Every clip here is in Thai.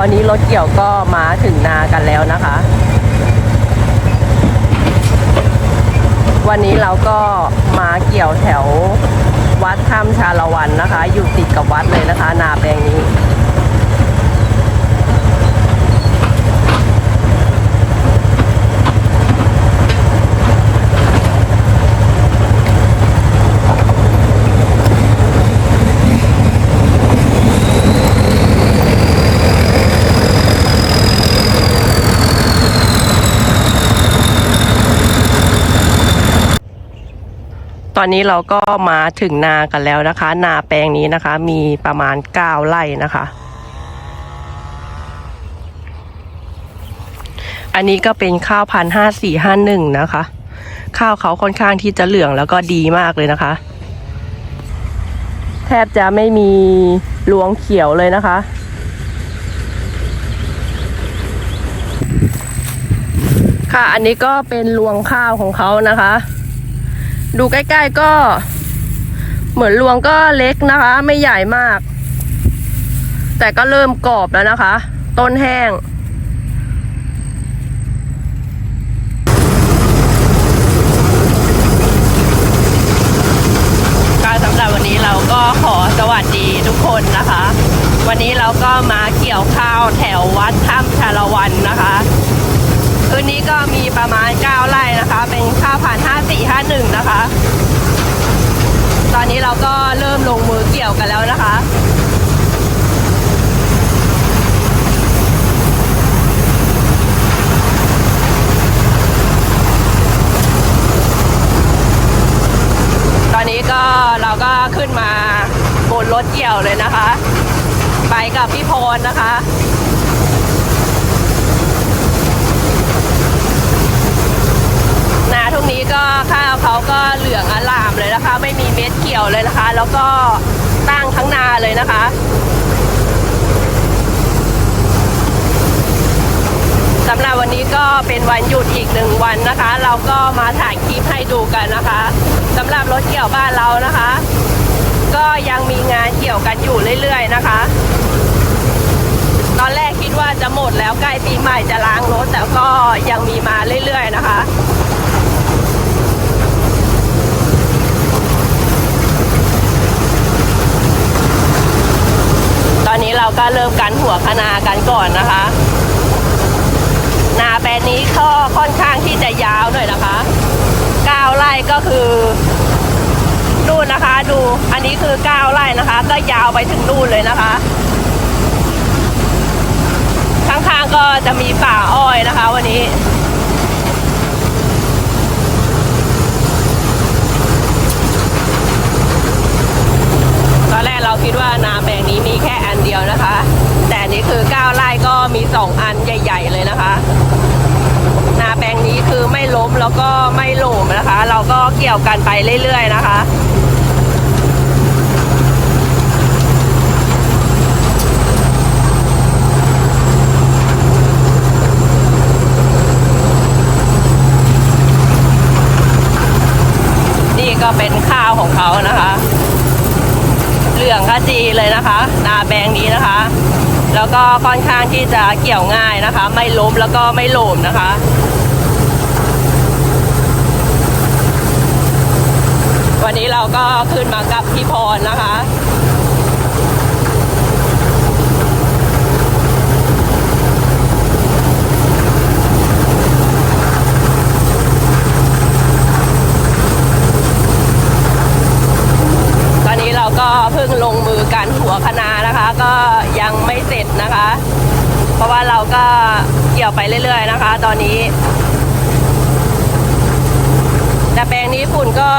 ตอนนี้รถเกี่ยวก็มาถึงนากันแล้วนะคะ วันนี้เราก็มาเกี่ยวแถววัดถ้ำชาละวันนะคะ อยู่ติดกับวัดเลยนะคะ นาแปลงนี้ ตอนนี้เราก็มาถึงนากันแล้วนะคะ นาแปลงนี้นะคะ มีประมาณ9ไร่นะคะ อันนี้ก็เป็นข้าวพันห้าสี่ห้าหนึ่งนะคะ ข้าวเขาค่อนข้างที่จะเหลืองแล้วก็ดีมากเลยนะคะ แทบจะไม่มีรวงเขียวเลยนะคะค่ะ อันนี้ก็เป็นรวงข้าวของเขานะคะ ดูใกล้ๆก็ เหมือนรวงก็เล็กนะคะ ไม่ใหญ่มาก แต่ก็เริ่มกรอบแล้วนะคะ ต้นแห้ง การสำหรับวันนี้เราก็ขอสวัสดีทุกคนนะคะ วันนี้เราก็มาเกี่ยวข้าวแถววัดถ้ำชาละวันนะคะ คืนนี้ก็มีประมาณ9 ไร่นะคะเป็นข้าวผ่าน5451นะคะ ตอนนี้เราก็เริ่มลงมือเกี่ยวกันแล้วนะคะตอนนี้ก็เราก็ขึ้นมาบนรถเกี่ยวเลยนะคะ ไปกับพี่พรนะคะ นาทุ่งนี้ก็ข้าวเขาก็เหลืองอลามเลยนะคะ ไม่มี เม็ดเกี่ยวเลยนะคะ แล้วก็ตั้งทั้งนาเลยนะคะสำหรับวันนี้ก็เป็นวันหยุดอีกหนึ่งวันนะคะ เราก็มาถ่ายคลิปให้ดูกันนะคะสำหรับรถเกี่ยวบ้านเรานะคะ ก็ยังมีงานเกี่ยวกันอยู่เรื่อยๆนะคะ ตอนแรกคิดว่าจะหมดแล้วใกล้ปีใหม่จะล้างรถแต่ก็ยังมีมาเรื่อยๆนะคะ ตอนนี้เรา ก็เริ่มกันหัวคะนากันก่อนนะคะ นาแปลงนี้ก็ค่อนข้างที่จะยาวหน่อยนะคะ9ไร่ก็คือนู่นนะคะดูอันนี้คือ9ไร่นะคะ ก็ยาวไปถึงนู่นเลยนะคะข้างๆก็จะมีป่าอ้อยนะคะ วันนี้ ตอนแรกเราคิดว่านาแปลงนี้มีแค่อันเดียวนะคะ แต่อันนี้คือ9ไร่ก็มีสองอันใหญ่ ๆ เลยนะคะ นาแปลงนี้คือไม่ล้มแล้วุ่มนะคะ เราก็เกี่ยวกันไปเรื่อยๆนะคะนี่ก็เป็นข้าวของเขานะคะ เหลืองขจีเลยนะคะนาแบงนี้นะคะ แล้วก็ค่อนข้างที่จะเกี่ยวง่ายนะคะ ไม่ล้มแล้วก็ไม่โหลมนะคะ วันนี้เราก็ขึ้นมากับพี่พรนะคะ ตอนนี้เราก็เพิ่งลงมือกันหัวคะนานะคะ ก็ยังไม่เสร็จนะคะ เพราะว่าเราก็เกี่ยวไปเรื่อยๆนะคะ ตอนนี้ แต่แปลงนี้ฝุ่นก็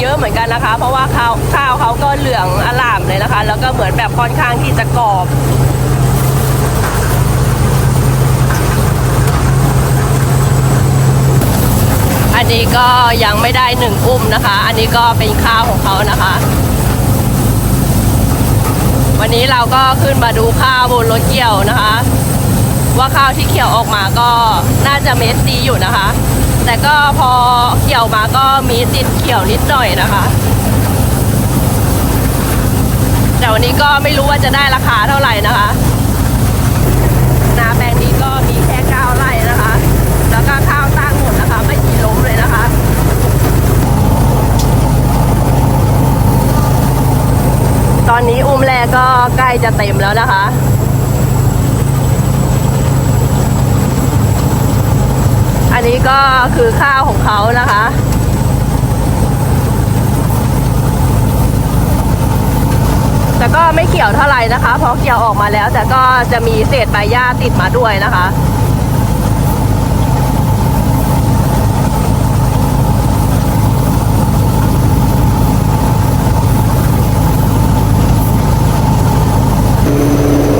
เยอะเหมือนกันนะคะ เพราะว่าข้าวข้าวเขาก็เหลืองอลามเลยนะคะ แล้วก็เหมือนแบบ ค่อนข้างที่จะกรอบ อันนี้ก็ยังไม่ได้หนึ่งอุ้มนะคะ อันนี้ก็เป็นข้าวของเขานะคะ วันนี้เราก็ขึ้นมาดูข้าวบนรถเกี่ยวนะคะ ว่าข้าวที่เขี่ยวออกมาก็น่าจะเม็ดดีอยู่นะคะ แต่ก็พอเขี่ยวมาก็มีติดเขี่ยวนิดหน่อยนะคะันนี้ก็ไม่รู้ว่าจะได้ราคาเท่าไหร่นะคะ นาแปลงนี้ก็มีแค่เก้าไร่นะคะ แล้วก็ข้าวตั้งหมดนะคะ ไม่มีล้มเลยนะคะตอนนี้อุ้มแรกก็ใกล้จะเต็มแล้วนะคะ อันนี้ก็คือข้าวของเขานะคะ เกี่ยวเท่าไหร่นะคะเพราะเกี่ยวออกมาแล้ว แต่ก็จะมีเศษใบหญ้าติดมาด้วยนะคะ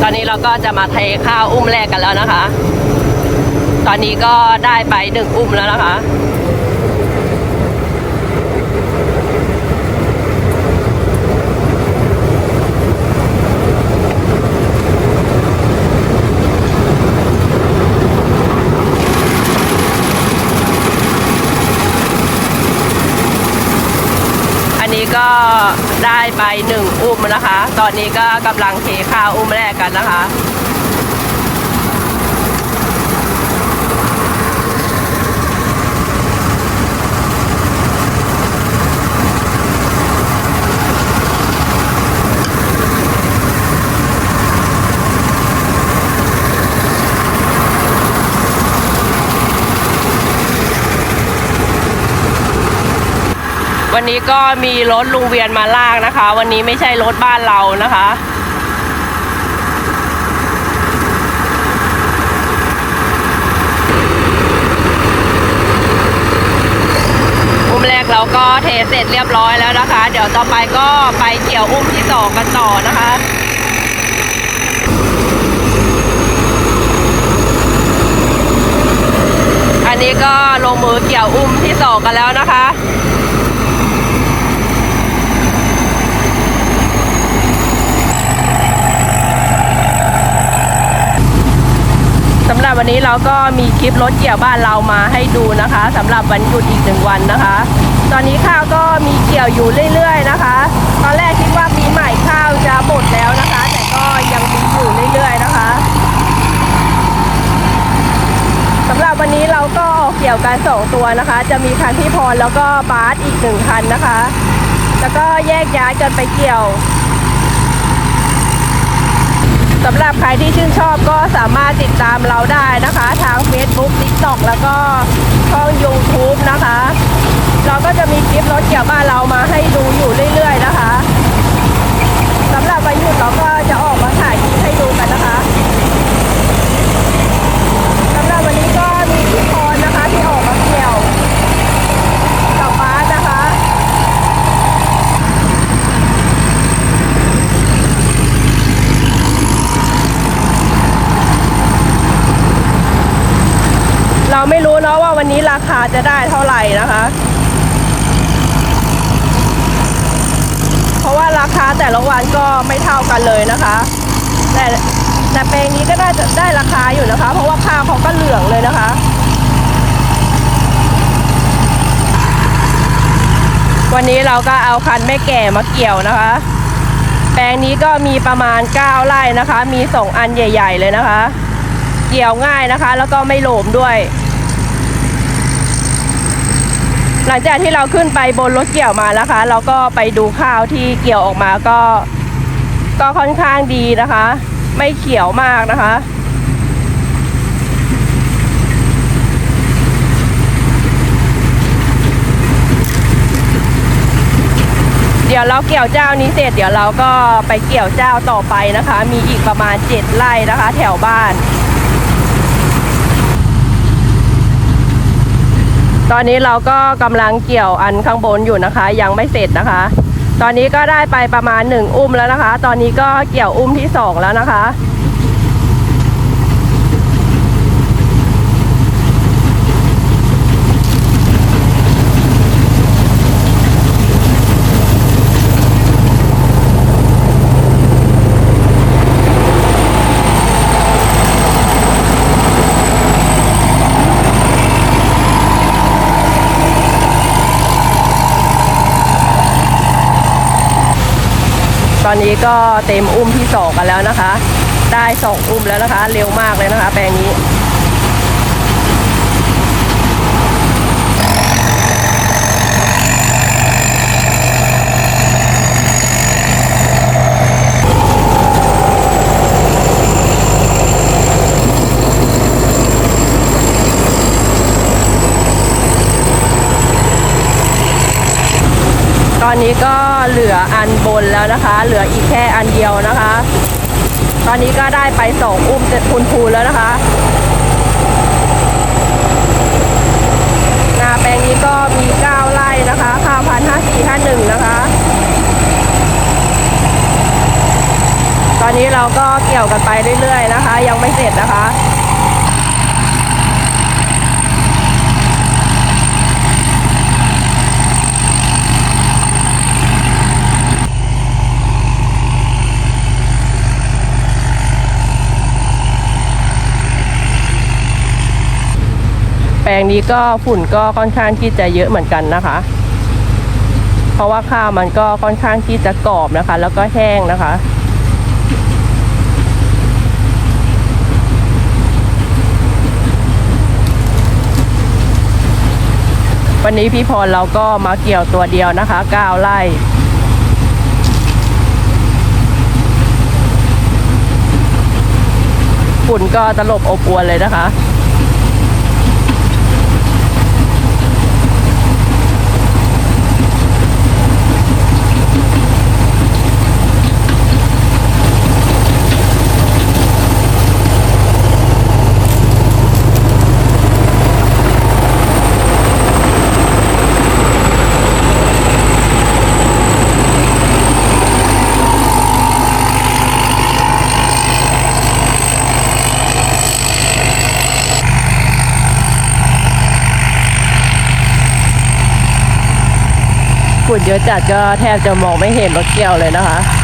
ตอนนี้เราก็จะมาเทข้าวอุ้มแรกกันแล้วนะคะ ตอนนี้ก็ได้ไปหนึ่งอุ้มแล้วนะคะ อันนี้ ก็ได้ไปหนึ่งอุ้มนะคะ ตอนนี้ก็กำลังเทข้าวอุ้มแรกกันนะคะ วันนี้ก็มีรถลุงเวียนมาลากนะคะ วันนี้ไม่ใช่รถบ้านเรานะคะ อุ้มแรกเราก็เทเสร็จเรียบร้อยแล้วนะคะ เดี๋ยวต่อไปก็ไปเกี่ยวอุ้มที่สองกันต่อนะคะอันนี้ก็ลงมือเกี่ยวอุ้มที่สองกันแล้วนะคะ สำหรับ วันนี้เราก็มีคลิปรถเกี่ยวบ้านเรามาให้ดูนะคะสำหรับวันหยุดอีกหนึ่งวันนะคะ ตอนนี้ข้าวก็มีเกี่ยวอยู่เรื่อยๆนะคะ ตอนแรกคิดว่าปีใหม่ข้าวจะหมดแล้วนะคะ แต่ก็ยังมีอยู่เรื่อยๆนะคะสำหรับวันนี้เราก็ออกเกี่ยวกันสองตัวนะคะ จะมีคันที่พรแล้วก็บาสอีกหนึ่งคันนะคะ แล้วก็แยกย้ายกันไปเกี่ยว สำหรับใครที่ชื่นชอบก็สามารถติดตามเราได้นะคะ ทาง Facebook TikTok แล้วก็ช่อง YouTube นะคะ เราก็จะมีคลิปรถเกี่ยวบ้านเรามาให้ดูอยู่เรื่อยๆนะคะสำหรับวันหยุดเราก็จะออกมาถ่ายคลิปให้ดูกันนะคะสำหรับวันนี้ก็มีพี่พรนะคะที่ออกมาเกี่ยวกับบ้านนะคะ เราไม่รู้เนาะว่าวันนี้รา คาจะได้เท่าไหร่นะคะ เพราะว่าราคาแต่ละวันก็ไม่เท่ากันเลยนะคะ แต่แต่แปลงนี้ก็น่าจะได้ราคาอยู่นะคะ เพราะว่าข้าวเขาก็เหลืองเลยนะคะวันนี้เราก็เอาคันแม่แก่มาเกี่ยวนะคะ แปลงนี้ก็มีประมาณ 9 ไร่นะคะ มีสองอันใหญ่ ๆ เลยนะคะ เกี่ยวง่ายนะคะ แล้วก็ไม่โหลมด้วย หลังจากที่เราขึ้นไปบนรถเกี่ยวมานะคะ เราก็ไปดูข้าวที่เกี่ยวออกมาก็ ก็ค่อนข้างดีนะคะ ไม่เขียวมากนะคะเดี๋ยวเราเกี่ยวเจ้านี้เสร็จ เดี๋ยวเราก็ไปเกี่ยวเจ้าต่อไปนะคะ มีอีกประมาณเจ็ดไร่นะคะ แถวบ้าน ตอนนี้เราก็กำลังเกี่ยวอันข้างบนอยู่นะคะ ยังไม่เสร็จนะคะ ตอนนี้ก็ได้ไปประมาณหนึ่งอุ้มแล้วนะคะ ตอนนี้ก็เกี่ยวอุ้มที่สองแล้วนะคะ ตอนนี้ก็เต็มอุ้มที่สองกันแล้วนะคะ ได้สองอุ้มแล้วนะคะ เร็วมากเลยนะคะ แปลงนี้ตอนนี้ก็เหลืออัน นแล้วนะคะ เหลืออีกแค่อันเดียวนะคะ ตอนนี้ก็ได้ไปสองอุ้มเสร็จพูนพูแล้วนะคะนาแปลงนี้ก็มี9ไร่นะคะข้าวพันห้าสี่ห้าหนึ่งนะคะ ตอนนี้เราก็เกี่ยวกันไปเรื่อยๆนะคะ ยังไม่เสร็จนะคะ ลงนี้ก็ฝุ่นก็ค่อนข้างที่จะเยอะเหมือนกันนะคะ เพราะว่าข้าวมันก็ค่อนข้างที่จะกรอบนะคะ แล้วก็แห้งนะคะวันนี้พี่พรเราก็มาเกี่ยวตัวเดียวนะคะ9ไร่ฝุ่นก็ตลบอบอวนเลยนะคะ ฝุ่นเยอะจัดก็แทบจะมองไม่เห็นรถเกี่ยวเลยนะคะ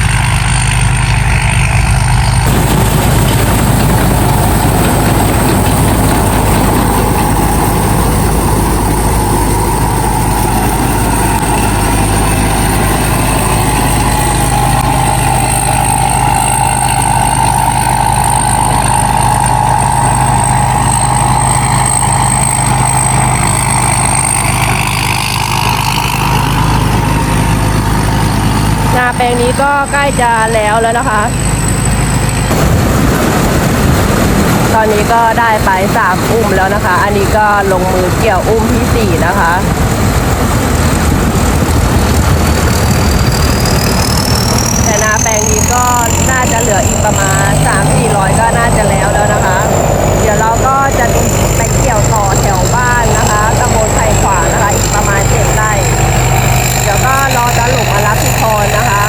แปลงนี้ก็ใกล้จะแล้วแล้วนะคะ ตอนนี้ก็ได้ไปสามอุ้มแล้วนะคะ อันนี้ก็ลงมือเกี่ยวอุ้มที่สี่นะคะแต่นาแปลงนี้ก็น่าจะเหลืออีกประมาณ3 4 0 0 ก็น่าจะแล้วแล้วนะคะ เดี๋ยวเราก็จะไปเกี่ยวต่อแถวบ้านนะคะตำบลไผ่ขวางนะคะ อีกประมาณเจ็ดไร่ เดี๋ยวก็รอจะหลงมารับพี่พรนะคะ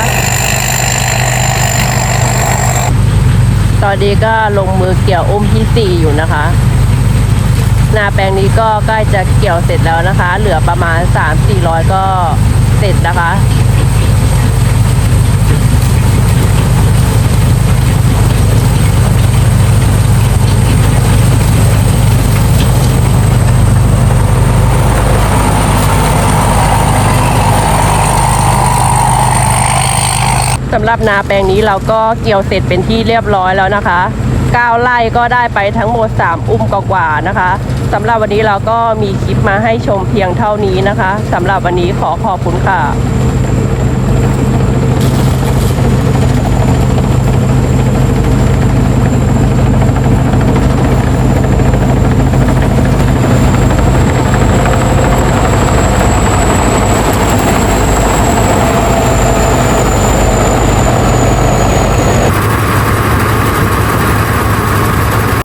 ตอนนี้ก็ลงมือเกี่ยวอุ้มที่สี่อยู่นะคะ นาแปลงนี้ก็ใกล้จะเกี่ยวเสร็จแล้วนะคะ เหลือประมาณ 3-400 ก็เสร็จนะคะำหรับนาแปลงนี้เราก็เกี่ยวเสร็จเป็นที่เรียบร้อยแล้วนะคะ9ไร่ก็ได้ไปทั้งหมด 3 อุ้มกว่าๆนะคะสำหรับวันนี้เราก็มีคลิปมาให้ชมเพียงเท่านี้นะคะสำหรับวันนี้ขอขอบคุณค่ะ